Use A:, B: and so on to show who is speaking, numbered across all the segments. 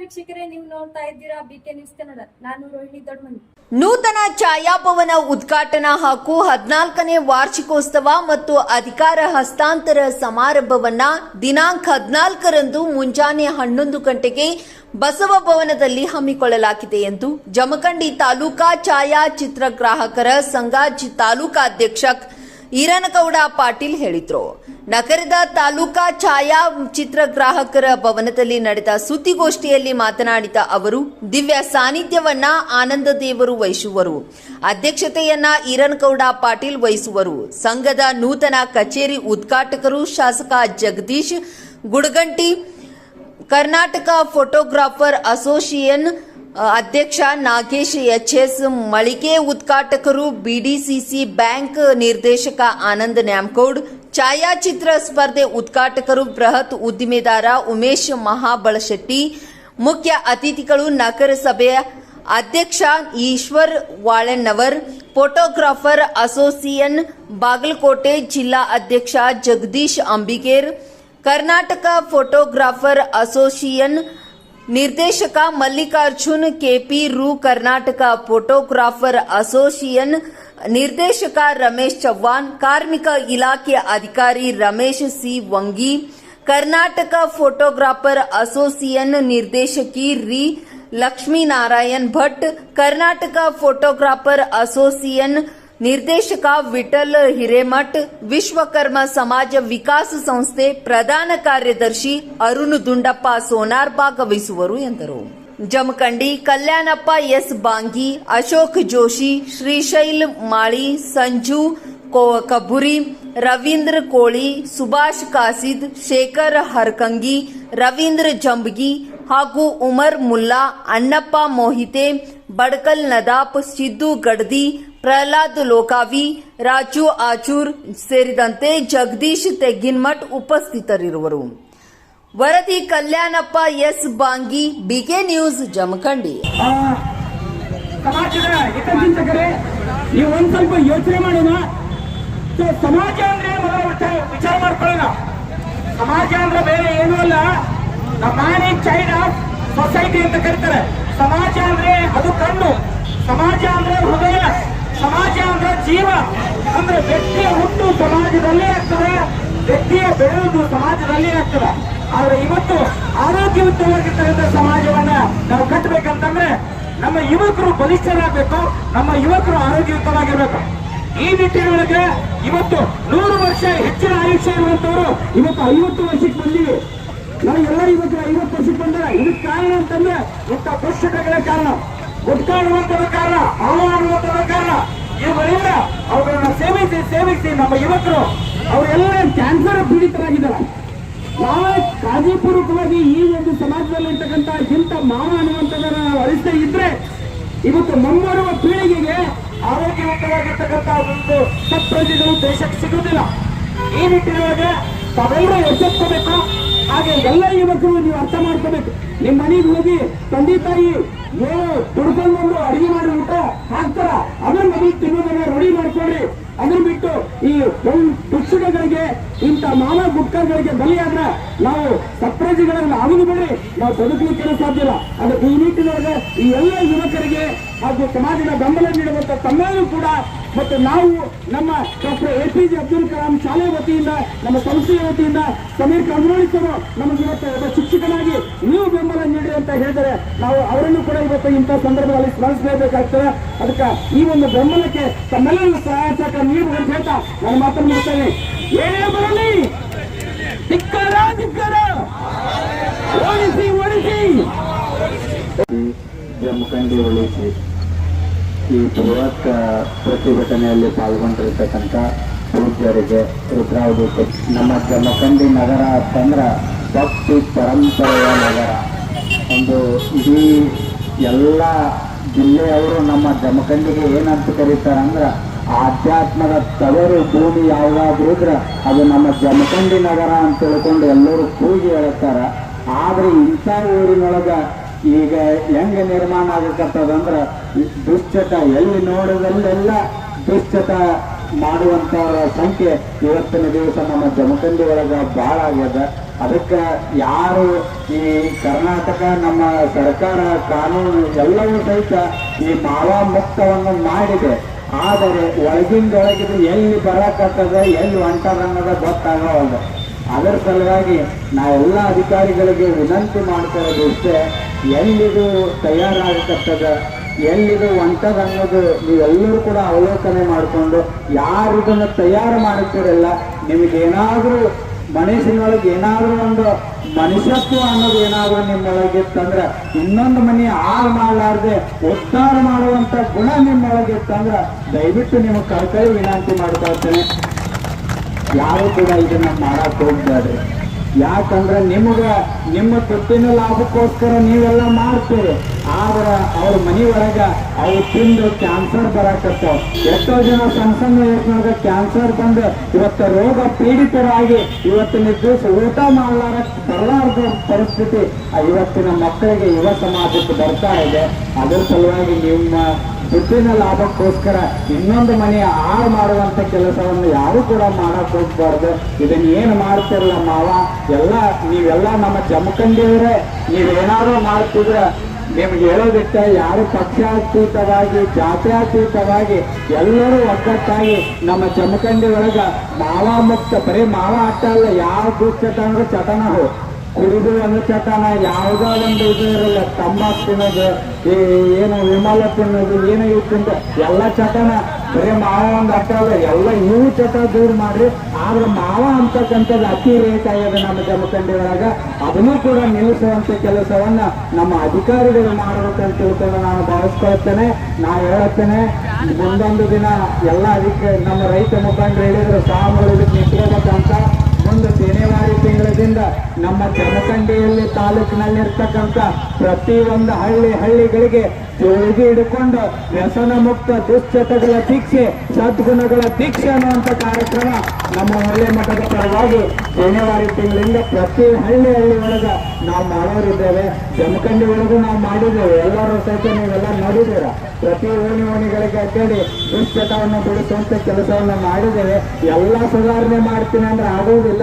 A: ವೀಕ್ಷಕರೇ, ನೀವು ನೋಡ್ತಾ ಇದ್ದೀರಾ ಬಿಕೆ ನ್ಯೂಸ್ ಕನ್ನಡ ನಾನು ರೋಹಿಣಿ ದೊಡ್ಮನಿ.
B: ನೂತನ ಛಾಯಾಭವನ ಉದ್ಘಾಟನಾ ಹಾಗೂ ಹದಿನಾಲ್ಕನೇ ವಾರ್ಷಿಕೋತ್ಸವ ಮತ್ತು ಅಧಿಕಾರ ಹಸ್ತಾಂತರ ಸಮಾರಂಭವನ್ನ ದಿನಾಂಕ ಹದಿನಾಲ್ಕರಂದು ಮುಂಜಾನೆ ಹನ್ನೊಂದು ಗಂಟೆಗೆ ಬಸವ ಭವನದಲ್ಲಿ ಹಮ್ಮಿಕೊಳ್ಳಲಾಗಿದೆ ಎಂದು ಜಮಖಂಡಿ ತಾಲೂಕಾ ಛಾಯಾಚಿತ್ರಗ್ರಾಹಕರ ಸಂಘ ತಾಲೂಕಾ ಅಧ್ಯಕ್ಷ ಈರನಗೌಡ ಪಾಟೀಲ್ ಹೇಳಿದ್ರು. ನಗರದ ತಾಲೂಕಾ ಛಾಯಾ ಚಿತ್ರಗ್ರಾಹಕರ ಭವನದಲ್ಲಿ ನಡೆದ ಸುದ್ದಿಗೋಷ್ಠಿಯಲ್ಲಿ ಮಾತನಾಡಿದ ಅವರು, ದಿವ್ಯ ಸಾನ್ನಿಧ್ಯವನ್ನ ಆನಂದ ದೇವರು ವಹಿಸುವರು. ಅಧ್ಯಕ್ಷತೆಯನ್ನ ಈರನ್ಗೌಡ ಪಾಟೀಲ್ ವಹಿಸುವರು. ಸಂಘದ ನೂತನ ಕಚೇರಿ ಉದ್ಘಾಟಕರು ಶಾಸಕ ಜಗದೀಶ್ ಗುಡಗಂಟಿ, ಕರ್ನಾಟಕ ಫೋಟೋಗ್ರಾಫರ್ ಅಸೋಸಿಯೇಷನ್ ಅಧ್ಯಕ್ಷ ನಾಗೇಶ್ ಎಚ್ಎಸ್ ಮಳಿಗೆ ಉದ್ಘಾಟಕರು, ಬಿಡಿಸಿಸಿ ಬ್ಯಾಂಕ್ ನಿರ್ದೇಶಕ ಆನಂದ್ ನ್ಯಾಮ್ಕೋಡ್ ಛಾಯಾಚಿತ್ರ ಸ್ಪರ್ಧೆ ಉದ್ಘಾಟಕರು ಬೃಹತ್ ಉದ್ದಿಮೆದಾರ ಉಮೇಶ್ ಮಹಾಬಳಶೆಟ್ಟಿ ಮುಖ್ಯ ಅತಿಥಿಗಳು ನಗರಸಭೆಯ ಅಧ್ಯಕ್ಷ ಈಶ್ವರ್ ವಾಳಣ್ಣವರ್, ಫೋಟೋಗ್ರಾಫರ್ ಅಸೋಸಿಯೇಷನ್ ಬಾಗಲಕೋಟೆ ಜಿಲ್ಲಾ ಅಧ್ಯಕ್ಷ ಜಗದೀಶ್ ಅಂಬಿಗೇರ್, ಕರ್ನಾಟಕ ಫೋಟೋಗ್ರಾಫರ್ ಅಸೋಸಿಯೇಷನ್ ನಿರ್ದೇಶಕ ಮಲ್ಲಿಕಾರ್ಜುನ್ ಕೆಪಿ ರು ಕರ್ನಾಟಕ ಫೋಟೋಗ್ರಾಫರ್ ಅಸೋಸಿಯೇಷನ್ ನಿರ್ದೇಶಕ ರಮೇಶ್ ಚವ್ಹಾಣ್ ಕಾರ್ಮಿಕ ಇಲಾಖೆ ಅಧಿಕಾರಿ Ramesh C Vangi Karnataka photographer association ನಿರ್ದೇಶಕಿ ರಿ ಲಕ್ಷ್ಮೀನಾರಾಯಣ್ ಭಟ್ ಕರ್ನಾಟಕ ಫೋಟೋಗ್ರಾಫರ್ ಅಸೋಸಿಯೇಷನ್ ನಿರ್ದೇಶಕ ವಿಠಲ್ ಹಿರೇಮಠ್, ವಿಶ್ವಕರ್ಮ ಸಮಾಜ ವಿಕಾಸ ಸಂಸ್ಥೆ ಪ್ರಧಾನ ಕಾರ್ಯದರ್ಶಿ ಅರುಣ್ ದುಂಡಪ್ಪ ಸೋನಾರ್ ಭಾಗವಹಿಸುವರು ಎಂದರು. ಜಮಖಂಡಿ ಕಲ್ಯಾಣಪ್ಪ ಎಸ್ ಬಾಂಗಿ, ಅಶೋಕ್ ಜೋಶಿ, ಶ್ರೀಶೈಲ್ ಮಾಳಿ, ಸಂಜು ಕಬುರಿ, ರವೀಂದ್ರ ಕೋಳಿ, ಸುಭಾಷ್ ಕಾಸಿದ್, ಶೇಖರ್ ಹರ್ಕಂಗಿ, ರವೀಂದ್ರ ಜಂಬಗಿ ಹಾಗೂ ಉಮರ್ ಮುಲ್ಲಾ, ಅಣ್ಣಪ್ಪ ಮೋಹಿತೆ, ಬಡ್ಕಲ್ ನದಾಪ್, ಸಿದ್ದು ಗಡ್ದಿ ಪ್ರಹ್ಲಾದ್ ಲೋಕಾವಿ, ರಾಜು ಆಚೂರ್ ಸೇರಿದಂತೆ ಜಗದೀಶ್ ತೆಗ್ಗಿನ್ಮಠ್ ಉಪಸ್ಥಿತರಿರುವರು. ವರದಿ Kalyanappa S. Bangi, BK news, Jamakhandi.
C: ಸಮಾಜದ ಹಿತಚಿಂತಕರೇ, ನೀವು ಒಂದ್ ಸ್ವಲ್ಪ ಯೋಚನೆ ಮಾಡೋಣ. ಸಮಾಜ ಅಂದ್ರೆ ವಿಚಾರ ಮಾಡ್ಕೊಳ್ಳೋಣ. ಸಮಾಜ ಅಂದ್ರೆ ಬೇರೆ ಏನೂ ಅಲ್ಲ. The man child of society ಅಂತ ಕರೀತಾರೆ. ಸಮಾಜ ಅಂದ್ರೆ ಅದು ಕಣ್ಣು. ಸಮಾಜ ಅಂದ್ರೆ ಹೃದಯ. ಸಮಾಜ ಅಂದ್ರೆ ಜೀವ. ಅಂದ್ರೆ ವ್ಯಕ್ತಿಯ ಹುಟ್ಟು ಸಮಾಜದಲ್ಲೇ ಆಗ್ತದೆ, ವ್ಯಕ್ತಿಯ ಬೆಳೆಯುವುದು ಸಮಾಜದಲ್ಲಿ ಆಗ್ತದೆ. ಆದ್ರೆ ಇವತ್ತು ಆರೋಗ್ಯಯುತವಾಗಿರ್ತಕ್ಕಂಥ ಸಮಾಜವನ್ನ ನಾವು ಕಟ್ಟಬೇಕಂತಂದ್ರೆ ನಮ್ಮ ಯುವಕರು ಬಲಿಷ್ಠರಾಗಬೇಕು, ನಮ್ಮ ಯುವಕರು ಆರೋಗ್ಯಯುತವಾಗಿರ್ಬೇಕು ಈ ನಿಟ್ಟಿನೊಳಗೆ ಇವತ್ತು ನೂರು ವರ್ಷ ಹೆಚ್ಚಿನ ಆಯುಷ್ಯ ಇರುವಂತವರು ಇವತ್ತು ಐವತ್ತು ವರ್ಷಕ್ಕೆ ಬಂದಿವೆ. ನಾವು ಎಲ್ಲ ಯುವಕರು ಐವತ್ತು ವರ್ಷಕ್ಕೆ ಬಂದ್ರೆ ಇದಕ್ಕೆ ಕಾರಣ ಅಂತಂದ್ರೆ ಇಂಥ ಪೋಷಕಗಳ ಕಾರಣ. ಉಟ್ಕಾಡುವಂತದ ಕಾರಣ ಇವುಗಳಿಂದ ಅವುಗಳನ್ನ ಸೇವಿಸಿ ಸೇವಿಸಿ ನಮ್ಮ ಯುವಕರು. ಅವರೆಲ್ಲ ಕ್ಯಾನ್ಸರ್ ಪೀಡಿತರಾಗಿದ್ದಾರೆ. ನಾವೇ ಕಾಳಜಿಪೂರ್ವಕವಾಗಿ ಈ ಒಂದು ಸಮಾಜದಲ್ಲಿ ಇರ್ತಕ್ಕಂಥ ಇಂಥ ಮಾವ ಅನ್ನುವಂಥದ್ದನ್ನ ನಾವು ಇದ್ರೆ, ಇವತ್ತು ಮುಂಬರುವ ಪೀಳಿಗೆಗೆ ಆರೋಗ್ಯವಂತವಾಗಿರ್ತಕ್ಕಂಥ ಒಂದು ಸತ್ಪ್ರಜೆಗಳು ದೇಶಕ್ಕೆ ಸಿಗುವುದಿಲ್ಲ. ಈ ನಿಟ್ಟಿನೊಳಗೆ ತಾವೆಲ್ಲರೂ ಎಚ್ಚೆತ್ಕೋಬೇಕು. ಹಾಗೆ ಎಲ್ಲ ಯುವಕರು ನೀವು ಅರ್ಥ ಮಾಡ್ಕೋಬೇಕು. ನಿಮ್ಮ ಮನೆಗೆ ಹೋಗಿ ತಂದೆ ತಾಯಿ ಏನು ದುಡ್ಕೊಂಡು ಅಡಿಗೆ ಮಾಡಿ ಊಟ ಹಾಕ್ತಾರ ಅದನ್ನ ಮೊದಲು ರೆಡಿ ಅದನ್ನ ಬಿಟ್ಟು ಈ ಪುಸ್ತಕಗಳಿಗೆ ಇಂಥ ಮಾನವ ಗುಟ್ಕಗಳಿಗೆ ಬಲಿಯಾದ್ರೆ ನಾವು ಸಪ್ರೇಜಿಗಳನ್ನ ಅವನು ಬಿಡ್ರಿ ನಾವು ಬದುಕಲಿಕ್ಕೆ ಸಾಧ್ಯ ಇಲ್ಲ. ಅದಕ್ಕೆ ಈ ನಿಟ್ಟಿನೊಳಗೆ ಈ ಎಲ್ಲ ಯುವಕರಿಗೆ ಹಾಗೂ ಸಮಾಜದ ಬೆಂಬಲ ನೀಡುವಂತ ತಮ್ಮೆಲ್ಲರೂ ಕೂಡ ಮತ್ತು ನಾವು ನಮ್ಮ doctor A P J Abdul Kalam ಶಾಲೆ ವತಿಯಿಂದ, ನಮ್ಮ ಸಂಸ್ಥೆಯ ವತಿಯಿಂದ ಸಮೀರ್ ಕಂದ್ರೋಳಿ ಸರ್ ನಮಗೆ ಇವತ್ತು ಒಬ್ಬ ಶಿಕ್ಷಕನಾಗಿ ನೀವು ಬೆಂಬಲ ನೀಡಿ ಅಂತ ಹೇಳಿದರೆ ನಾವು ಅವರನ್ನು ಕೂಡ ಇವತ್ತು ಇಂಥ ಸಂದರ್ಭದಲ್ಲಿ ಸ್ಮರಿಸಲೇಬೇಕಾಗ್ತದೆ. ಅದಕ್ಕೆ ಈ ಒಂದು ಬೆಂಬಲಕ್ಕೆ ತಮ್ಮೆಲ್ಲರೂ ಸಹಾಯ ಸಹಕಾರ ನೀಡುವ ಅಂತ ಹೇಳ್ತಾ ನಾನು ಮಾತ್ರ ಮುಗಿಸ್ತೇನೆ. ಏನೇ ಬರಲಿ ಓಡಿಸಿ ಓಡಿಸಿ.
D: ಜಮಖಂಡಿ ಒಳಿಸಿ ಈ ಬೃಹತ್ ಪ್ರತಿಭಟನೆಯಲ್ಲಿ ಪಾಲ್ಗೊಂಡಿರ್ತಕ್ಕಂಥ ಪೂಜ್ಯರಿಗೆ ರುದ್ರಾವಧಿ. ನಮ್ಮ ಜಮಖಂಡಿ ನಗರ ಅಂತಂದ್ರ ಭಕ್ತಿ ಪರಂಪರೆಯ ನಗರ. ಒಂದು ಇಡೀ ಎಲ್ಲ ಜಿಲ್ಲೆಯವರು ನಮ್ಮ ಜಮಖಂಡಿಗೆ ಏನಂತ ಕರೀತಾರೆ ಅಂದ್ರೆ, ಆಧ್ಯಾತ್ಮದ ತವರು ಭೂಮಿ ಯಾವುದಾದ್ರೂ ಇದ್ರೆ ಅದು ನಮ್ಮ ಜಮಖಂಡಿ ನಗರ ಅಂತ ತಿಳ್ಕೊಂಡು ಎಲ್ಲರೂ ಕೂಗಿ ಹೇಳ್ತಾರ. ಆದ್ರೆ ಇಂಥ ಊರಿನೊಳಗ ಈಗ ಹೆಂಗೆ ನಿರ್ಮಾಣ ಆಗಕತ್ತದಂದ್ರೆ ದುಶ್ಚಟ ಎಲ್ಲಿ ನೋಡಿದಲ್ಲೆಲ್ಲ ದುಶ್ಚಟ ಮಾಡುವಂತ ಸಂಖ್ಯೆ ಇವತ್ತಿನ ದಿವಸ ನಮ್ಮ ಜಮಖಂಡಿ ಒಳಗ ಬಹಳ ಆಗ್ಯದ. ಅದಕ್ಕೆ ಯಾರು ಈ ಕರ್ನಾಟಕ, ನಮ್ಮ ಸರ್ಕಾರ ಕಾನೂನು ಎಲ್ಲವೂ ಸಹಿತ ಈ ಮಾವಾ ಮುಕ್ತವನ್ನು ಮಾಡಿದೆ. ಆದರೆ ಒಳಗಿಂದೊಳಗಿದು ಎಲ್ಲಿ ಬರಕತ್ತದ, ಎಲ್ಲಿ ಹೊಂಟದ ಅನ್ನೋದ ಗೊತ್ತಾಗವಲ್ಲ ಅದರ ಸಲುವಾಗಿ ನಾವೆಲ್ಲ ಅಧಿಕಾರಿಗಳಿಗೆ ವಿನಂತಿ ಮಾಡ್ಕೊಳ್ಳೋದು ಇಷ್ಟೇ, ಎಲ್ಲಿದು ತಯಾರಾಗಕತ್ತದ, ಎಲ್ಲಿದು ಒಂಟದ ಅನ್ನೋದು ನೀವೆಲ್ಲರೂ ಕೂಡ ಅವಲೋಕನೆ ಮಾಡಿಕೊಂಡು ಯಾರು ಇದನ್ನು ತಯಾರು ಮಾಡುತ್ತೀರಲ್ಲ, ನಿಮಗೇನಾದರೂ ಮನಸ್ಸಿನೊಳಗೆ ಏನಾದರೂ ಒಂದು ಮನುಷ್ಯತ್ವ ಅನ್ನೋದು ಏನಾದರೂ ನಿಮ್ಮೊಳಗೆ ಇತ್ತಂದ್ರೆ ಇನ್ನೊಂದು ಮನೆ ಹಾಳು ಮಾಡಲಾರ್ದೆ ಉದ್ಧಾರ ಮಾಡುವಂತ ಗುಣ ನಿಮ್ಮೊಳಗೆ ಇತ್ತಂದ್ರೆ ದಯವಿಟ್ಟು ನೀವು ಕರ್ಕಳಿ ವಿನಂತಿ ಮಾಡ್ಕೊಳ್ತೇನೆ ಯಾರು ಕೂಡ ಇದನ್ನ ಮಾಡಕ್ ಹೋಗ್ಬೇಡ್ರಿ. ಯಾಕಂದ್ರೆ ನಿಮಗೆ, ನಿಮ್ಮ ತುತ್ತಿನ ಲಾಭಕ್ಕೋಸ್ಕರ ನೀವೆಲ್ಲ ಮಾಡ್ತೀರಿ. ಆದ್ರೆ ಅವ್ರ ಮನಿ ಒಳಗ ಅವು ತಿಂದು ಕ್ಯಾನ್ಸರ್ ಬರಕತ್ತಾವ ಎಷ್ಟೋ ಜನ ಸಣ್ಣ ಸಣ್ಣ ಕ್ಯಾನ್ಸರ್ ಬಂದು ಇವತ್ತು ರೋಗ ಪೀಡಿತರಾಗಿ ಇವತ್ತು ದಿವಸ ಊಟ ಮಾಡಲಾರ ಬರಲಾರದ ಪರಿಸ್ಥಿತಿ. ಇವತ್ತಿನ ಮಕ್ಕಳಿಗೆ ಯುವ ಸಮಾಜಕ್ಕೆ ಬರ್ತಾ ಇದೆ. ಅದ್ರ ಸಲುವಾಗಿ ನಿಮ್ಮ ದುಡ್ಡಿನ ಲಾಭಕ್ಕೋಸ್ಕರ ಇನ್ನೊಂದು ಮನೆ ಹಾಳು ಮಾಡುವಂತ ಕೆಲಸವನ್ನು ಯಾರು ಕೂಡ ಮಾಡಕ್ ಹೋಗ್ಬಾರ್ದು. ಇದನ್ನ ಏನು ಮಾಡ್ತಿರಲ್ಲ ಮಾವ? ಎಲ್ಲ, ನೀವೆಲ್ಲ ನಮ್ಮ ಜಮಖಂಡಿಯವರೇ. ನೀವೇನಾದ್ರೂ ಮಾಡ್ತಿದ್ರೆ ನಿಮ್ಗೆ ಹೇಳೋದಿಟ್ಟ ಯಾರು ಪಕ್ಷಾತೀತವಾಗಿ, ಜಾತ್ಯಾತೀತವಾಗಿ ಎಲ್ಲರೂ ಒಗ್ಗಟ್ಟಾಗಿ ನಮ್ಮ ಜಮಖಂಡಿ ಒಳಗ ಮಾವ ಮುಕ್ತ, ಬರೀ ಮಾವ ಅಟ್ಟ ಅಲ್ಲ, ಯಾವ ದುಶ್ಚಟ ಅಂದ್ರೆ ಚಟನವು. ಕುಡಿದು ಚಟನ ಯಾವುದೋ ಒಂದು ಇದು ಇರಲ್ಲ. ತಂಬಾಕು ತಿನ್ನೋದು, ಈ ಏನು ವಿಮಲ ತಿನ್ನೋದು, ಏನೋ ಇವು ತಿಂದು ಎಲ್ಲ ಚಟನ ಬರೀ ಮಾವ ಒಂದು ಅಟ್ಟ ಅಲ್ಲ, ಎಲ್ಲ ಇವು ಚಟ ದೂರ ಮಾಡ್ರಿ. ಆದ್ರೆ ಮಾವ ಅಂತಕ್ಕಂಥದ್ದು ಅತಿ ರೇಟ್ ಆಗಿದೆ ನಮ್ಮ ಜಮಖಂಡಿ ಒಳಗ ಅದನ್ನು ಕೂಡ ನಿಲ್ಲಿಸುವಂತ ಕೆಲಸವನ್ನ ನಮ್ಮ ಅಧಿಕಾರಿಗಳು ಮಾಡಬೇಕಂತ ತಿಳ್ಕೊಂಡು ನಾನು ಭಾವಿಸ್ಕೊಳ್ತೇನೆ. ನಾ ಹೇಳುತ್ತೇನೆ, ಮುಂದೊಂದು ದಿನ ಎಲ್ಲ ಅದಕ್ಕೆ ನಮ್ಮ ರೈತ ಮುಖಂಡರು ಹೇಳಿದ್ರು ಸಾಮಗಳು ಇದಕ್ಕೆ ಶನಿವಾರ ತಿಂಗಳದಿಂದ ನಮ್ಮ ಜಮಖಂಡಿಯಲ್ಲಿ ತಾಲೂಕಿನಲ್ಲಿರ್ತಕ್ಕಂಥ ಪ್ರತಿ ಒಂದು ಹಳ್ಳಿ ಹಳ್ಳಿಗಳಿಗೆ ಜೋಳಿಗೆ ಹಿಡ್ಕೊಂಡು ವ್ಯಸನ ಮುಕ್ತ ದುಶ್ಚಟಗಳ ದೀಕ್ಷೆ, ಸದ್ಗುಣಗಳ ದೀಕ್ಷೆ ಅನ್ನುವಂಥ ಕಾರ್ಯಕ್ರಮ ನಮ್ಮ ಹಳ್ಳಿ ಮಠದ ಪರವಾಗಿ ಶನಿವಾರ ತಿಂಗಳಿಂದ ಪ್ರತಿ ಹಳ್ಳಿ ಹಳ್ಳಿ ಒಳಗ ನಾವು ಮಾಡೋರಿದ್ದೇವೆ. ಜಮಖಂಡಿ ಒಳಗೂ ನಾವು ಮಾಡಿದ್ದೇವೆ. ಎಲ್ಲರೂ ಸಹಿತ ನೀವೆಲ್ಲ ನೋಡಿದ್ದೀರ? ಪ್ರತಿ ಓಣಿ ಓಣಿಗಳಿಗೆ ಅಡ್ಡಾಡಿ ದುಶ್ಚಟವನ್ನು ಬಿಡಿಸುವಂತ ಕೆಲಸವನ್ನು ಮಾಡಿದ್ದೇವೆ. ಎಲ್ಲ ಸುಧಾರಣೆ ಮಾಡ್ತೀನಿ ಅಂದ್ರೆ ಆಗುವುದಿಲ್ಲ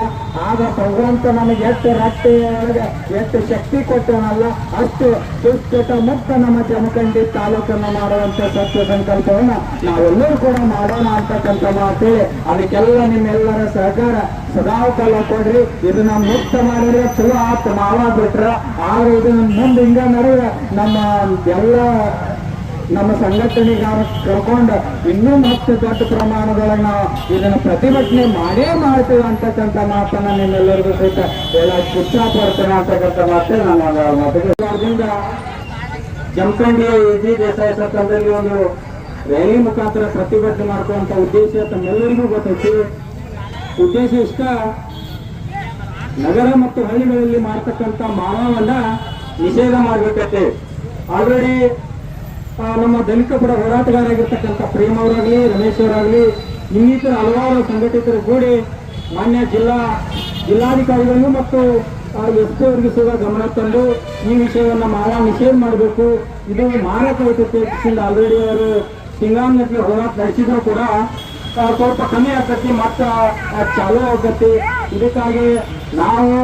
D: ಆಗ ಭಗವಂತ ನಮಗೆ ಎಷ್ಟು ರಟ್ಟೆ ಒಳಗೆ ಎಷ್ಟು ಶಕ್ತಿ ಕೊಟ್ಟವನಲ್ಲ, ಅಷ್ಟು ದುಶ್ಚಟ ಮುಕ್ತ ನಮ್ಮ ಜಮಖಂಡಿ ತಾಲೂಕನ್ನು ಮಾಡುವಂತ ಸತ್ಯ ಸಂಕಲ್ಪವನ್ನ ನಾವೆಲ್ಲರೂ ಕೂಡ ಮಾಡೋಣ ಅಂತಕ್ಕಂಥ ಮಾತೇ ಅದಕ್ಕೆಲ್ಲ ನಿಮ್ಮೆಲ್ಲರ ಸಹಕಾರ ಸದಾಕಾಲ ಕೊಡ್ರಿ. ಇದನ್ನ ಮುಕ್ತ ಮಾಡಿದ್ರೆ ಚಲೋ ಆತ್, ಮಾವ ಬಿಟ್ರ. ಆದ್ರೆ ಇದನ್ನ ಮುಂದೆ ಹಿಂಗ ನಡೆದ್ರೆ ನಮ್ಮ ಎಲ್ಲ ನಮ್ಮ ಸಂಘಟನೆಗಾರ ಕರ್ಕೊಂಡು ಇನ್ನೂ ಮತ್ತೆ ದೊಡ್ಡ ಪ್ರಮಾಣದೊಳಗೆ ನಾವು ಇದನ್ನು ಪ್ರತಿಭಟನೆ ಮಾಡೇ ಮಾಡ್ತೀವಿ ಅಂತಕ್ಕಂಥ ಮಾತನ್ನ ನಿಮ್ಮೆಲ್ಲರಿಗೂ ಸಹಿತ ಎಲ್ಲ ಇಚ್ಛಾ ಪಡ್ತೇನೆ ಅಂತಕ್ಕಂಥ ಮಾತೇ ನಾನು ಮಾತಿಗೆ ಜಮಖಂಡಿಯ ಜಿ ದೇಸಾಯಿ ಸತ್ತಂದಲ್ಲಿ ಒಂದು ರ್ಯಾಲಿ ಮುಖಾಂತರ ಪ್ರತಿಭಟನೆ ಮಾಡ್ಕೊಳ್ಳುವಂಥ ಉದ್ದೇಶ ತಮ್ಮೆಲ್ಲರಿಗೂ ಗೊತ್ತೈತಿ. ಉದ್ದೇಶ ಇಷ್ಟ. ನಗರ ಮತ್ತು ಹಳ್ಳಿಗಳಲ್ಲಿ ಮಾಡ್ತಕ್ಕಂಥ ಮಾನವನ್ನ ನಿಷೇಧ ಮಾಡಬೇಕೈತೆ ಆಲ್ರೆಡಿ ನಮ್ಮ ದಲಿತ ಕೂಡ ಹೋರಾಟಗಾರಾಗಿರ್ತಕ್ಕಂಥ ಪ್ರೇಮ್ ಅವರಾಗಲಿ, ರಮೇಶ್ ಅವರಾಗಲಿ, ಇನ್ನಿತರ ಹಲವಾರು ಸಂಘಟಿತರು ಕೂಡಿ ಮಾನ್ಯ ಜಿಲ್ಲಾ ಜಿಲ್ಲಾಧಿಕಾರಿಗಳಿಗೂ ಮತ್ತು ಎಸ್ ಪಿ ಅವರಿಗೆ ಸಹ ಗಮನ ತಂದು ಈ ವಿಷಯವನ್ನು ಮಾರಾ ನಿಷೇಧ ಮಾಡಬೇಕು. ಇದು ಮಾರಕ ವೈದ್ಯಕೀಯ ಆಲ್ರೆಡಿ ಅವರು ತಿಂಗಾಂಗಟ್ಲೆ ಹೋರಾಟ ನಡೆಸಿದ್ರು ಕೂಡ ಸ್ವಲ್ಪ ಕಮ್ಮಿ ಮತ್ತು ಮತ್ತೆ ಚಾಲು ಆಗತ್ತೆ. ಇದಕ್ಕಾಗಿ ನಾವು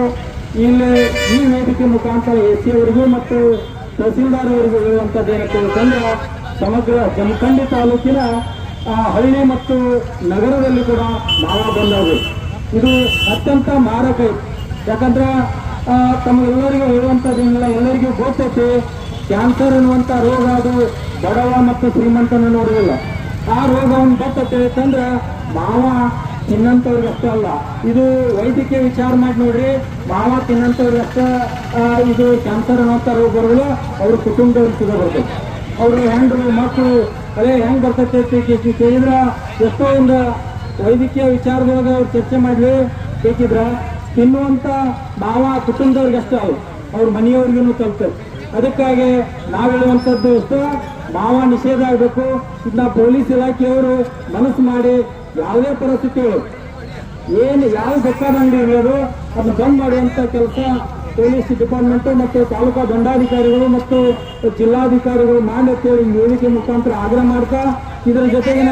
D: ಇಲ್ಲಿ ಈ ವೇದಿಕೆ ಮುಖಾಂತರ ಎಸ್ ಸಿ ಅವರಿಗೂ ಮತ್ತು ತಹಸೀಲ್ದಾರ್ ಅವರಿಗೆ ಹೇಳುವಂಥದ್ದು ಏನಕ್ಕೆ ಅಂತಂದ್ರೆ ಸಮಗ್ರ ಜಮಖಂಡಿ ತಾಲೂಕಿನ ಹಳ್ಳಿ ಮತ್ತು ನಗರದಲ್ಲಿ ಕೂಡ ಮಾವ ಬಂದವು ಇದು ಅತ್ಯಂತ ಮಾರಕ. ಯಾಕಂದ್ರೆ ತಮಗೆಲ್ಲರಿಗೂ ಹೇಳುವಂಥದ್ದೇನಿಲ್ಲ ಎಲ್ಲರಿಗೂ ಗೊತ್ತೈತಿ, ಕ್ಯಾನ್ಸರ್ ಅನ್ನುವಂಥ ರೋಗ ಅದು ಬಡವ ಮತ್ತು ಶ್ರೀಮಂತನ ನೋಡುವುದಿಲ್ಲ ಆ ರೋಗವನ್ನು ಗೊತ್ತೈತೆ, ಯಾಕಂದ್ರೆ ಮಾವ ತಿನ್ನಂಥವ್ರಿಗೆ ಅಷ್ಟೇ ಅಲ್ಲ. ಇದು ವೈದ್ಯಕೀಯ ವಿಚಾರ ಮಾಡಿ ನೋಡ್ರಿ ಮಾವ ತಿನ್ನಂಥವ್ರಿಗೆ ಅಷ್ಟೇ ಇದು ಕ್ಯಾನ್ಸರ್ ಅನ್ನೋಂಥ ರೋಗ ಬರೋದಿಲ್ಲ ಅವ್ರ ಕುಟುಂಬದವ್ರಿಗೆ ಸಿಗ ಬರ್ತೈತೆ ಅವರು ಹೆಂಡ್ರು ಮಕ್ಕಳು ಅದೇ ಹೆಂಗ್ ಬರ್ತೈತೆ ಕೇಳಿದ್ರ, ಎಷ್ಟೋ ಒಂದು ವೈದ್ಯಕೀಯ ವಿಚಾರದೊಳಗ ಅವ್ರು ಚರ್ಚೆ ಮಾಡ್ಲಿ. ಬೇಕಿದ್ರ ತಿನ್ನುವಂಥ ಭಾವ ಕುಟುಂಬದವ್ರಿಗೆ ಅಷ್ಟೇ ಅವ್ರು. ಅವ್ರ ಮನೆಯವ್ರಿಗೂ ತಲುಪ್ತದೆ. ಅದಕ್ಕಾಗಿ ನಾವು ಹೇಳುವಂಥದ್ದು ಮಾವ ನಿಷೇಧ ಆಗಬೇಕು. ಇದನ್ನ ಪೊಲೀಸ್ ಇಲಾಖೆಯವರು ಮನಸ್ಸು ಮಾಡಿ ಯಾವುದೇ ಪರಿಸ್ಥಿತಿಗಳು ಏನು ಯಾವ ಬೇಕಾದ ಅಂಗಡಿ ಇರೋದು, ಅದನ್ನ ಬಂದ್ ಮಾಡುವಂತ ಕೆಲಸ ಪೊಲೀಸ್ ಡಿಪಾರ್ಟ್ಮೆಂಟ್ ಮತ್ತು ತಾಲೂಕಾ ದಂಡಾಧಿಕಾರಿಗಳು ಮತ್ತು ಜಿಲ್ಲಾಧಿಕಾರಿಗಳು ಮಾಡಿ ಹೇಳಿಕೆ ಮುಖಾಂತರ ಆಗ್ರಹ ಮಾಡ್ತಾ, ಇದರ ಜೊತೆಗಿನ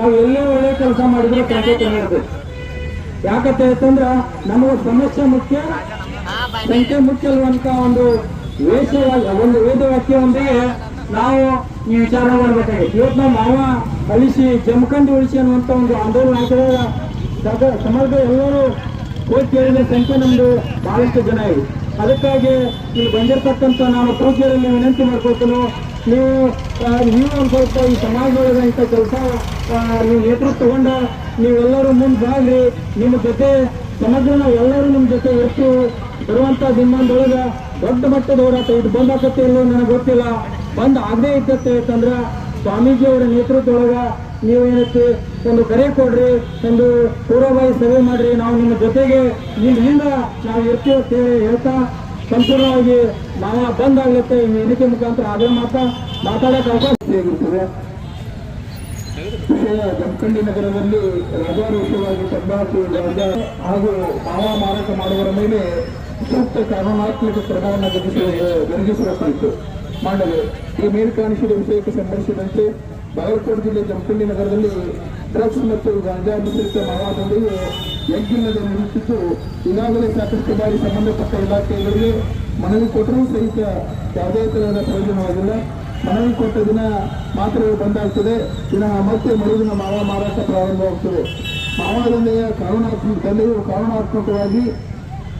D: ನಾವು ಎಲ್ಲೇ ಒಳ್ಳೆ ಕೆಲಸ ಮಾಡಿದ್ರೆ ಸಂತೋಷ ನೀಡುತ್ತೆ ಯಾಕಂತ ಹೇಳ್ತಂದ್ರ, ನಮಗೆ ಸಮಸ್ಯೆ ಮುಖ್ಯ,
E: ಸಂಖ್ಯೆ ಮುಖ್ಯ ಅಲ್ವಂತ ಒಂದು ವೇಷ, ಒಂದು ವೇದ ವಾಕ್ಯವೊಂದಿಗೆ ನಾವು ಈ ವಿಚಾರ ಮಾಡಬೇಕಾಗಿತ್ತು ಇವತ್ತು ನಾವು ಮಾವ ಅಳಿಸಿ ಜಮಖಂಡಿ ಉಳಿಸಿ ಅನ್ನುವಂಥ ಒಂದು ಆಂದೋಲನ ಹಾಕಿದಾಗ ಸಮಾಜದ ಎಲ್ಲರೂ ಕೋಟಿ ಕೇಳಿದ ಸಂಖ್ಯೆ ನಮ್ಮದು ಬಹಳಷ್ಟು ಜನ ಇದೆ. ಅದಕ್ಕಾಗಿ ಇಲ್ಲಿ ಬಂದಿರತಕ್ಕಂಥ ನಾನು ಪೂಜ್ಯರಲ್ಲಿ ವಿನಂತಿ ಮಾಡ್ಕೊಳ್ತೀನಿ. ನೀವು ನೀವು ಸ್ವಲ್ಪ ಈ ಸಮಾಜದೊಳಗೆ ಇಂಥ ಕೆಲಸ ನೀವು ನೇತೃತ್ವ ತಗೊಂಡ ನೀವೆಲ್ಲರೂ ಮುಂದೆ ಬಾಗ್ರಿ ನಿಮ್ಮ ಜೊತೆ ನಾವು ಎಲ್ಲರೂ ನಿಮ್ಮ ಜೊತೆ ಎಷ್ಟು ಬರುವಂಥ ದಿನದೊಳಗೆ ದೊಡ್ಡ ಮಟ್ಟದ ಹೋರಾಟ ಇದು ಬಂದಾಕತ್ತೆ ಇಲ್ಲೋ ನನಗೆ ಗೊತ್ತಿಲ್ಲ. ಬಂದ್ ಆಗದೆ ಇರ್ತೈತೆ ಅಂತಂದ್ರೆ ಸ್ವಾಮೀಜಿಯವರ ನೇತೃತ್ವದೊಳಗ ನೀವು ಏನೈತಿ ಒಂದು ಕರೆ ಕೊಡ್ರಿ, ಒಂದು ಪೂರ್ವಭಾವಿ ಸಭೆ ಮಾಡ್ರಿ, ನಾವು ನಿಮ್ಮ ಜೊತೆಗೆ ನಿಮ್ಮ ಹಿಂದ ನಾವು ಇರ್ತೀವಿ ಅಂತ ಹೇಳಿ ಹೇಳ್ತಾ ಸಂಪೂರ್ಣವಾಗಿ ನಾವು ಬಂದ್ ಆಗ್ಲತ್ತೆ ಈ ವೇದಿಕೆ ಮುಖಾಂತರ ಅದೇ ಮಾತ್ರ ಮಾತಾಡಕ್ಕೆ ಅವಕಾಶ ಆಗಿರ್ತದೆ ವಿಷಯ ಜಮಖಂಡಿ ನಗರದಲ್ಲಿ ರಾಜಾರೋಷವಾಗಿ ತಂಬಾಕು ಹಾಗೂ ಮಾವ ಮಾರಾಟ ಮಾಡುವವರ ಮೇಲೆ ಸೂಕ್ತ ಕಾನೂನಾತ್ಮಕ ಜರುಗಿಸುವ ಜರುಗಿಸುವ ಕುರಿತು ಮಾಡಲು ಈ ಮೇಲ್ಕಾಣಿಸಿದ ವಿಷಯಕ್ಕೆ ಸಂಬಂಧಿಸಿದಂತೆ ಬಾಗಲಕೋಟೆ ಜಿಲ್ಲೆ ಜಮಖಂಡಿ ನಗರದಲ್ಲಿ ಡ್ರಗ್ಸ್ ಮತ್ತು ಗಾಂಜಾ ಮಿಶ್ರಿತ ಮಾವಾದೊಂದಿಗೆ ಯಜ್ಞದ ನಿಲ್ಲಿಸಿದ್ದು ಈಗಾಗಲೇ ಸಾಕಷ್ಟು ಬಾರಿ ಸಂಬಂಧಪಟ್ಟ ಇಲಾಖೆಗಳಿಗೆ ಮನವಿ ಕೊಟ್ಟರೂ ಸಹಿತ ಯಾವುದೇ ತರಹದ ಪ್ರಯೋಜನವಾಗಿಲ್ಲ. ಮನವಿ ಕೊಟ್ಟ ದಿನ ಮಾತ್ರ ಬಂದಾಗ್ತದೆ. ದಿನ ಮತ್ತೆ ಮರುದಿನ ಮಾವ ಮಾರಾಟ ಪ್ರಾರಂಭವಾಗ್ತದೆ. ಮಾವ ದಂಧೆಯ ಕಾನೂನಾತ್ಮಕ ದಂಧೆಯು ಕಾನೂನಾತ್ಮಕವಾಗಿ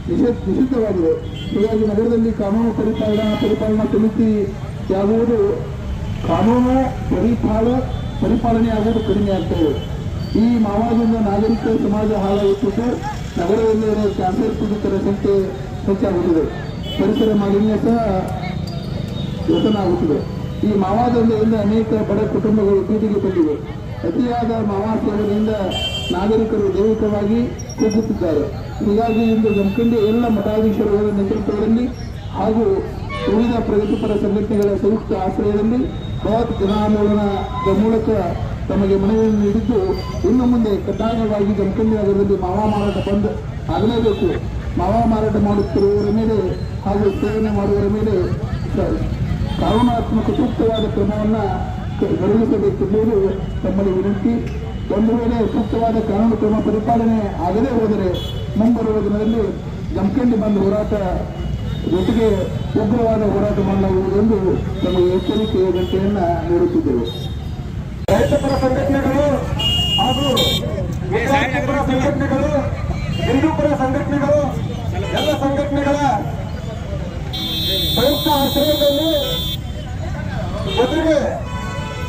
E: ನಿಷೇಧ ನಿಷಿದ್ಧವಾಗಿದೆ. ಹೀಗಾಗಿ ನಗರದಲ್ಲಿ ಕಾನೂನು ಪರಿಪಾಲನಾ ಪರಿಪಾಲನಾ ಸಮಿತಿ ಯಾವುದು ಕಾನೂನು ಪರಿಪಾಲ ಪರಿಪಾಲನೆ ಆಗುವುದು ಕಡಿಮೆ ಆಗ್ತದೆ ಈ ಮಾವಾದಿಂದ ನಾಗರಿಕ ಸಮಾಜ ಹಾಳಾಗುತ್ತಿದ್ದು ನಗರದಲ್ಲಿ ಕ್ಯಾನ್ಸರ್ ಪೀಡಿತರ ಸಂಖ್ಯೆ ಹೆಚ್ಚಾಗುತ್ತದೆ. ಪರಿಸರ ಮಾಲಿನ್ಯ ಸಹ ವ್ಯಸನ ಆಗುತ್ತಿದೆ. ಈ ಮಾವಾದಂಧೆಯಿಂದ ಅನೇಕ ಬಡ ಕುಟುಂಬಗಳು ಬೀದಿಗೆ ಬಂದಿವೆ. ಅತಿಯಾದ ಮಾವಾ ಸೇವನೆಯಿಂದ ನಾಗರಿಕರು ದೈಹಿಕವಾಗಿ ಕುಗ್ಗುತ್ತಿದ್ದಾರೆ. ಹೀಗಾಗಿ ಇಂದು ಜಮಖಂಡಿ ಎಲ್ಲ ಮಠಾಧೀಶರುಗಳ ನೇತೃತ್ವದಲ್ಲಿ ಹಾಗೂ ವಿವಿಧ ಪ್ರಗತಿಪರ ಸಂಘಟನೆಗಳ ಸಂಯುಕ್ತ ಆಶ್ರಯದಲ್ಲಿ ಬೃಹತ್ ಜನಾಂದೋಲನದ ಮೂಲಕ ತಮಗೆ ಮನವಿಯನ್ನು ನೀಡಿದ್ದು, ಇನ್ನು ಮುಂದೆ ಕಡ್ಡಾಯವಾಗಿ ಜಮಖಂಡಿ ನಗರದಲ್ಲಿ ಮಾವಾ ಮಾರಾಟ ಬಂದ್ ಆಗಲೇಬೇಕು. ಮಾವಾ ಮಾರಾಟ ಮಾಡುತ್ತಿರುವವರ ಮೇಲೆ ಹಾಗೂ ಸೇವನೆ ಮಾಡುವವರ ಮೇಲೆ ಕಾನೂನಾತ್ಮಕ ಸೂಕ್ತವಾದ ಕ್ರಮವನ್ನು ಜರುಗಿಸಬೇಕೆಂಬುದು ತಮ್ಮಲ್ಲಿ ವಿನಂತಿ. ಒಂದು ವೇಳೆ ಸೂಕ್ತವಾದ ಕಾನೂನು ಕ್ರಮ ಪರಿಪಾಲನೆ ಆಗದೇ ಹೋದರೆ ಮುಂಬರುವ ದಿನದಲ್ಲಿ ಜಮಖಂಡಿ ಬಂದ್ ಹೋರಾಟ ಜೊತೆಗೆ ಉಗ್ರವಾದ ಹೋರಾಟ ಮಾಡಲಾಗುವುದೆಂದು ತಮ್ಮ ಎಚ್ಚರಿಕೆಯ ಗಂಟೆಯನ್ನ ನೀಡುತ್ತಿದ್ದೆವು. ರೈತಪರ ಸಂಘಟನೆಗಳು ಹಾಗೂ ವಿದ್ಯಾರ್ಥಿಪರ ಸಂಘಟನೆಗಳು ಹಿಂದೂಪರ ಸಂಘಟನೆಗಳು, ಎಲ್ಲ ಸಂಘಟನೆಗಳ ಸಂಯುಕ್ತ ಆಶ್ರಯದಲ್ಲಿ ಜೊತೆಗೆ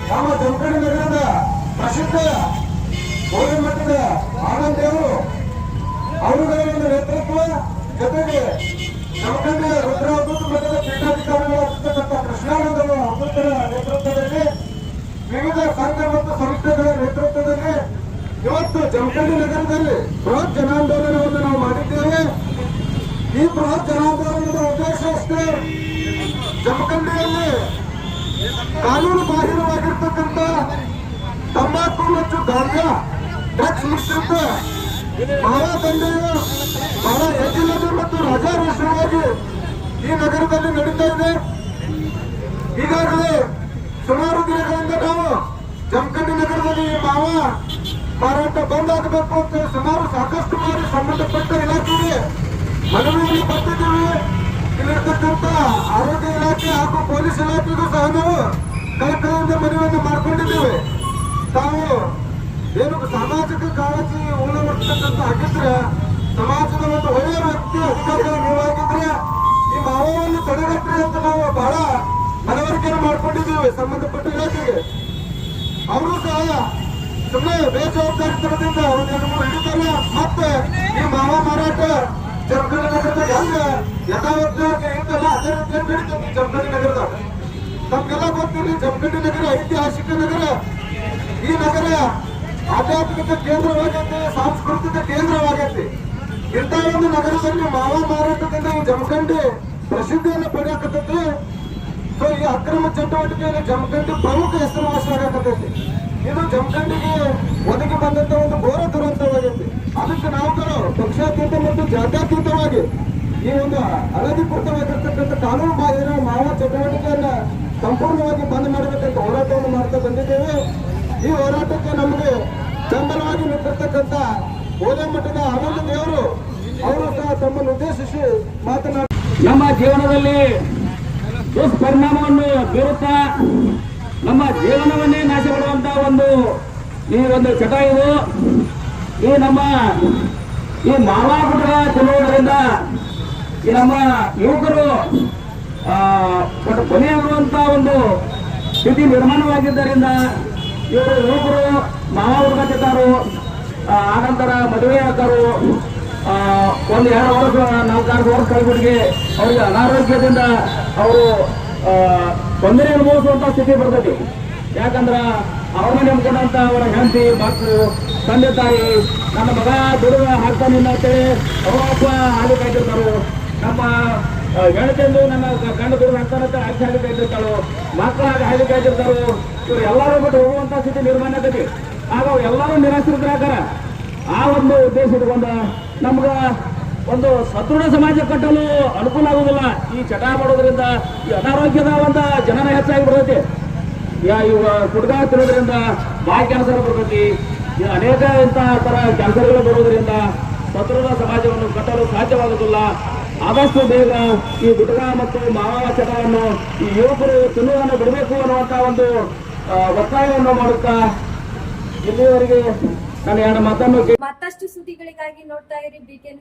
E: ನಮ್ಮ ಜಮಖಂಡಿ ನಗರದ ಗೋಧಿ ಮಠದ ಆನಂದ್ ದೇವರು ಅವರುಗಳ ಒಂದು ನೇತೃತ್ವ ಜೊತೆಗೆ ಜಮಖಂಡಿಯ ರುದ್ರಾವೃತ ಮಠದ ಪೀಠಾಧಿಕಾರಿಗಳಾಗಿರ್ತಕ್ಕಂಥ ಕೃಷ್ಣಾನಂದ ಅಮೃತರ ನೇತೃತ್ವದಲ್ಲಿ ವಿವಿಧ ಸಂಘ ಮತ್ತು ಸಂಸ್ಥೆಗಳ ನೇತೃತ್ವದಲ್ಲಿ ಇವತ್ತು ಜಮಖಂಡಿ ನಗರದಲ್ಲಿ ಬೃಹತ್ ಜನಾಂದೋಲನವನ್ನು ನಾವು ಮಾಡಿದ್ದೇವೆ. ಈ ಬೃಹತ್ ಜನಾಂದೋಲನದ ಉದ್ದೇಶ ಅಷ್ಟೇ, ಜಮಖಂಡಿಯಲ್ಲಿ ಕಾನೂನು ಬಾಹಿರವಾಗಿರ್ತಕ್ಕಂಥ ತಂಬಾಕು ಮತ್ತು ಗಾಂಜಾ ಮಿಶ್ರಿತ ಮಾವಾ ದಂಧೆಯು ಬಹಳ ಹೆಚ್ಚಿನದು ಮತ್ತು ರಾಜಾರೋಷವಾಗಿ ಈ ನಗರದಲ್ಲಿ ನಡೀತಾ ಇದೆ ಈಗಾಗಲೇ ಸುಮಾರು ದಿನಗಳಿಂದ ನಾವು ಜಮಖಂಡಿ ನಗರದಲ್ಲಿ ಮಾವ ಮಾರಾಟ ಬಂದ್ ಆಗಬೇಕು ಅಂತ ಸುಮಾರು ಸಾಕಷ್ಟು ಬಾರಿ ಸಂಬಂಧಪಟ್ಟ ಇಲಾಖೆಗೆ ಮನವಿಯಲ್ಲಿ ಬರ್ತಿದ್ದೇವೆ ಇಲ್ಲಿರ್ತಕ್ಕಂಥ ಆರೋಗ್ಯ ಇಲಾಖೆ ಹಾಗೂ ಪೊಲೀಸ್ ಇಲಾಖೆಗೂ ಸಹ ನಾವು ಕಳಕಳಿಯಿಂದ ಮನವಿಯನ್ನು ಮಾಡಿಕೊಂಡಿದ್ದೇವೆ ತಾವು ಏನು ಸಾಮಾಜಿಕ ಕಾಳಜಿ ಉಳ್ಳವರ್ತಕ್ಕಂಥ ಆಗಿದ್ರೆ ಸಮಾಜದ ಒಂದು ಒಳ್ಳೆಯ ವ್ಯಕ್ತಿ, ಅಧಿಕಾರಿಗಳು ನೀವಾಗಿದ್ರೆ ಈ ಮಾವವನ್ನು ತಡೆಗಟ್ಟ್ರಿ ಅಂತ ನಾವು ಬಹಳ ಮನವರಿಕೆಯನ್ನು ಮಾಡ್ಕೊಂಡಿದ್ದೀವಿ ಸಂಬಂಧಪಟ್ಟ ಇಲಾಖೆಗೆ. ಅವರು ಸಹ ಸುಮ್ಮನೆ ಬೇಜವಾಬ್ದಾರಿತನದಿಂದ ಮೂರು ಹಿಡಿತಾರೆ. ಮತ್ತೆ ಈ ಮಾವ ಮಾರಾಟ ಜಮಖಂಡಿ ನಗರದಾಗ ಹೆಂಗ ಯಥಾವತ್ತಾಗಿ ಇರ್ತಲ್ಲ ಅದೇ ರೀತಿಯಲ್ಲಿ ನಡೀತದೆ ಜಮಖಂಡಿ ನಗರದಾಗ ನಮ್ಗೆಲ್ಲ ಗೊತ್ತಿರಲಿ ಜಮಖಂಡಿ ನಗರ ಐತಿಹಾಸಿಕ ನಗರ. ಈ ನಗರ ಆಧ್ಯಾತ್ಮಿಕ ಕೇಂದ್ರವಾಗೈತೆ ಸಾಂಸ್ಕೃತಿಕ ಕೇಂದ್ರವಾಗೈತೆ ಇಂಥ ಒಂದು ನಗರದಲ್ಲಿ ಮಾವ ಮಾರಾಟದಿಂದ ಜಮಖಂಡಿ ಪ್ರಸಿದ್ಧಿಯನ್ನು ಪಡೆಯಕತ್ತೈತಿ. ಸೊ ಈ ಅಕ್ರಮ ಚಟುವಟಿಕೆಯಲ್ಲಿ ಜಮಖಂಡಿ ಪ್ರಮುಖ ಹೆಸರುವಾಸಿ ಆಗಕತ್ತೈತಿ. ಇದು ಜಮಖಂಡಿಗೆ ಒದಗಿ ಬಂದಂತ ಒಂದು ಘೋರ ದುರಂತವಾಗೈತಿ. ಅದಕ್ಕೆ ನಾವುಗಳು ಪಕ್ಷಾತೀತ ಮತ್ತು ಜಾತ್ಯಾತೀತವಾಗಿ ಈ ಒಂದು ಅನಧಿಕೃತವಾಗಿರ್ತಕ್ಕಂಥ ಕಾನೂನು ಬಾಹಿರ ಮಾವ ಚಟುವಟಿಕೆಯನ್ನ ಸಂಪೂರ್ಣವಾಗಿ ಬಂದ್ ಮಾಡಬೇಕಂತ ಹೋರಾಟವನ್ನು ಮಾಡ್ತಾ ಬಂದಿದ್ದೇವೆ. ಈ ಹೋರಾಟಕ್ಕೆ ನಮಗೆ ಬೆಂಬಲವಾಗಿ ನಿಂತಿರ್ತಕ್ಕಂಥ ಓದಮಟ್ಟದ ಮಠದ ಆನಂದ ದೇವರು, ಅವರು ಸಹ ತಮ್ಮನ್ನು ಉದ್ದೇಶಿಸಿ ಮಾತನಾಡ
C: ನಮ್ಮ ಜೀವನದಲ್ಲಿ ದುಷ್ಪರಿಣಾಮವನ್ನು ಬೀರುತ್ತಾ ನಮ್ಮ ಜೀವನವನ್ನೇ ನಾಶ ಮಾಡುವಂತ ಒಂದು ಈ ಒಂದು ಚಟ ಇದು. ಈ ನಮ್ಮ ಈ ಮಾವಾಗುಟಗ ತಿನ್ನುವುದರಿಂದ ಈ ನಮ್ಮ ಯುವಕರು ಕೊನೆಯಾಗುವಂತಹ ಒಂದು ಸ್ಥಿತಿ ನಿರ್ಮಾಣವಾಗಿದ್ದರಿಂದ ಇವರು ಯುವಕರು ಮಾವ ಹುಡುಗ ತಿಂತಾರು ಆ, ಆನಂತರ ಮದುವೆ ಆಗ್ತಾರು ಒಂದು ಎರಡು ವರ್ಷ ನಾಲ್ಕಾರು ವರ್ಷ ಕಳ್ಬಿಟ್ಟಿಗೆ ಅವರಿಗೆ ಅನಾರೋಗ್ಯದಿಂದ ಅವರು ತೊಂದರೆ ಅನುಭವಿಸುವಂತ ಸ್ಥಿತಿ ಬರ್ತೈತಿ. ಯಾಕಂದ್ರ ಅವ್ರ ಮನೆ ನಂಬ್ಕೊಂಡಂತ ಅವರ ಹೆಂಡತಿ ಮಕ್ಕಳು ತಂದೆ ತಾಯಿ ನನ್ನ ಮಗ ದುಡುಗ ಹಾಕ್ತಾನಿಲ್ಲ ಅಂತೇಳಿ ಅವರಪ್ಪ ಹಾಲು ಕಾಯ್ತಿರ್ತಾರೆ. ನಮ್ಮ ಹೆಂಡತಿಂದು ನನ್ನ ಗಂಡ ದುಡುಗ ಹಾಕ್ತಾನಂತ ಆಕೆ ಹಾಲು ಕಾಯ್ತಿರ್ತಾಳು ಹಾಗೆ ಹಾಲು ಕಾಯ್ತಿರ್ತಾರು ಇವ್ರು ಎಲ್ಲರೂ ಬಿಟ್ಟು ಹೋಗುವಂತ ಸ್ಥಿತಿ ನಿರ್ಮಾಣ ಆಗತಿ. ಆಗ ಎಲ್ಲರೂ ನಿರಾಶ್ರಿತರಾಗಾರ ಆ ಒಂದು ಉದ್ದೇಶ ಇಟ್ಕೊಂಡ ನಮ್ಗ ಒಂದು ಸದೃಢ ಸಮಾಜ ಕಟ್ಟಲು ಅನುಕೂಲ ಆಗುದಿಲ್ಲ. ಈ ಚಟ ಮಾಡೋದ್ರಿಂದ ಈ ಅನಾರೋಗ್ಯದ ಒಂದು ಜನನ ಹೆಚ್ಚಾಗಿ ಬಿಡತೈತಿ ಇವ ಕುಡ್ಗ ತಿನ್ನೋದ್ರಿಂದ ಬಾಯಿ ಕ್ಯಾನ್ಸರ್ ಬರ್ತೈತಿ. ಅನೇಕ ಇಂತಹ ತರ ಕ್ಯಾನ್ಸರ್ಗಳು ಬರೋದ್ರಿಂದ ಸದೃಢ ಸಮಾಜವನ್ನು ಕಟ್ಟಲು ಸಾಧ್ಯವಾಗುವುದಿಲ್ಲ ಆದಷ್ಟು ಬೇಗ ಈ ಗುಟಕ ಮತ್ತು ಮಾನವ ಚಟವನ್ನು ಈ ಯುವಕರು ತಿನ್ನುವುದನ್ನು ಬಿಡಬೇಕು ಅನ್ನುವಂತ ಒಂದು ಒತ್ತಾಯವನ್ನು ಮಾಡುತ್ತಾ ಇಲ್ಲಿಯವರೆಗೆ ನಾನು ಎರಡು ಮಾತನ್ನು
A: ಮತ್ತಷ್ಟು ಸುದ್ದಿಗಳಿಗಾಗಿ ನೋಡ್ತಾ ಇರಿ ಬಿ ಕೆ